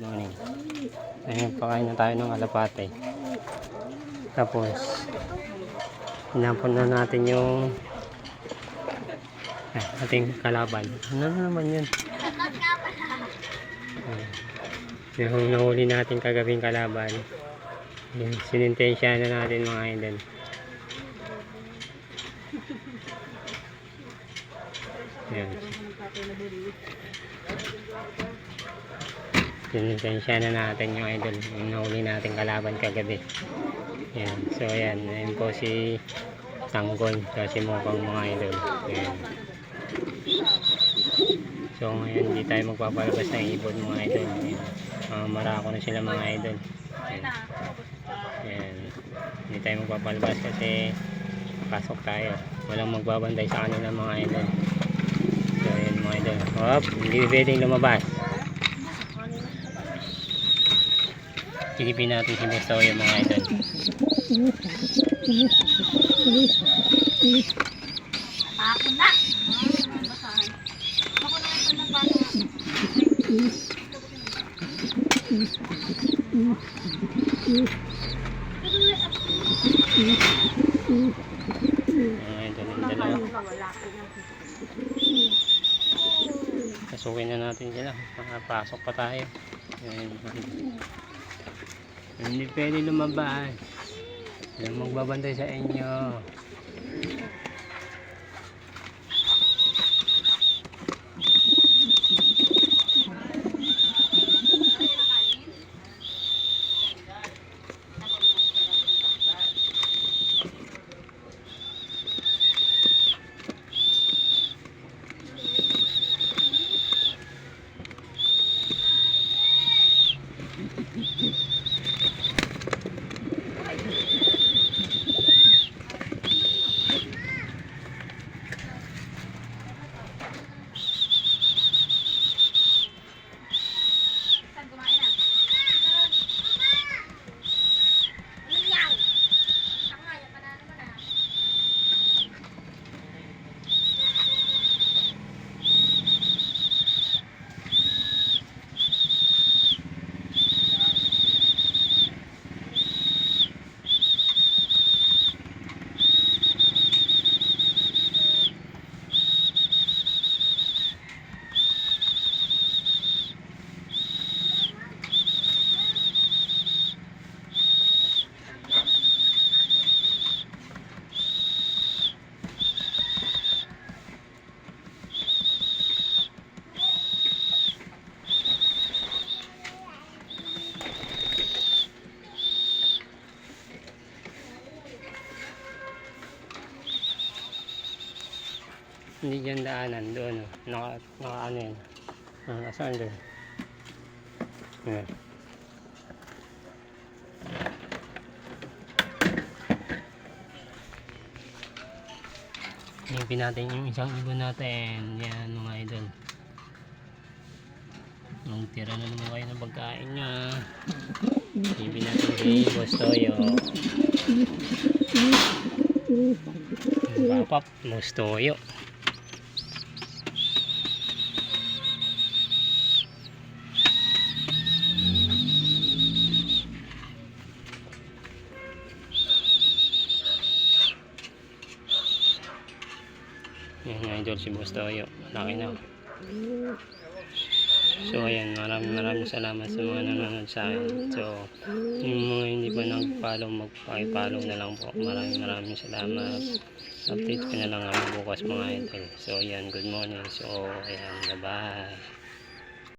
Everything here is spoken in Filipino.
Morning. Ayun, pakain na tayo ng alapate. Tapos, hinapon na natin yung ah, ating kalaban. Ano na naman yun? Ah, Yung nahuli natin kagabing kalaban. Yun, sinintensya na natin mga idol. Yan. Sinintensya na natin yung idol. Yung natin kalaban kagabi. Yan. So, ayan. Ayan po si Tanggol. So, si Mokang mga idol. Yan. So, ngayon, hindi tayo magpapalabas ng ibon mga idol. Yan. Uh, marako na sila mga idol. Yan. Yan. Hindi tayo magpapalabas kasi pasok tayo. Walang magbabantay sa kanila mga idol. So, ayan mga idol. Hop, hindi pwedeng lumabas. Silipin natin si Busto yung mga idol. Ako na. Ako na ito yung dalawa. Pasukin na natin sila. Makapasok pa tayo. Ayan. Hindi pwede lumabas. Magbabantay sa inyo. Hindi dyan daanan. Doon. oh. Naka, naka ano yun. Ah, saan doon? Ayan. Hipin natin yung isang ibon natin. Yan mga idol. Nung tira na naman kayo ng pagkain nyo. Hipin natin kay Boss Toyo. Papap, Boss Toyo. Yan yung idol si Boss Toyo. Laki na. So ayan, maraming maraming salamat sa mga nanonood sa akin. So, yung mga hindi pa nag-follow, mag-follow na lang po. Maraming maraming salamat. Update ko na lang ako bukas mga idol. So ayan, good morning. So ayan, bye-bye.